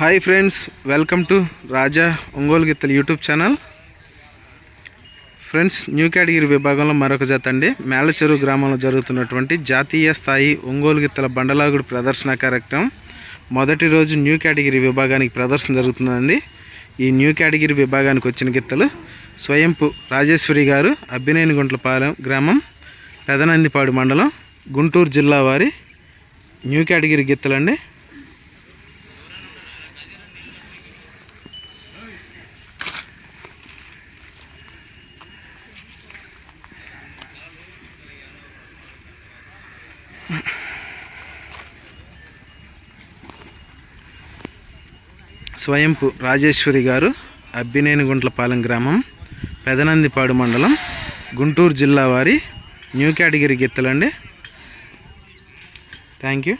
Hi friends welcome to Raja Ongole గిత్తలు YouTube channel friends new category విభాగంలో మరొక జత అండి. మేళచెరువు గ్రామంలో జరుగుతున్నటువంటి జాతీయ స్థాయి ఒంగోలు గిత్తల బండలాగుడు ప్రదర్శన కార్యక్రమం. మొదటి రోజు న్యూ కేటగిరీ విభాగానికి ప్రదర్శన జరుగుతుందండి. ఈ న్యూ కేటగిరీ విభాగానికి వచ్చిన గిత్తలు స్వయంపు రాజేశ్వరి గారు అబ్బినేనిగుంట్లపాలెం గ్రామం పెదనందిపాడు మండలం గుంటూరు జిల్లా వారి న్యూ కేటగిరీ గిత్తలండి. స్వయంపు రాజేశ్వరి గారు అబ్బినేనిగుంట్లపాలెం గ్రామం పెదనందిపాడు మండలం గుంటూరు జిల్లా వారి న్యూ కేటగిరీ గిత్తలండి. Thank you.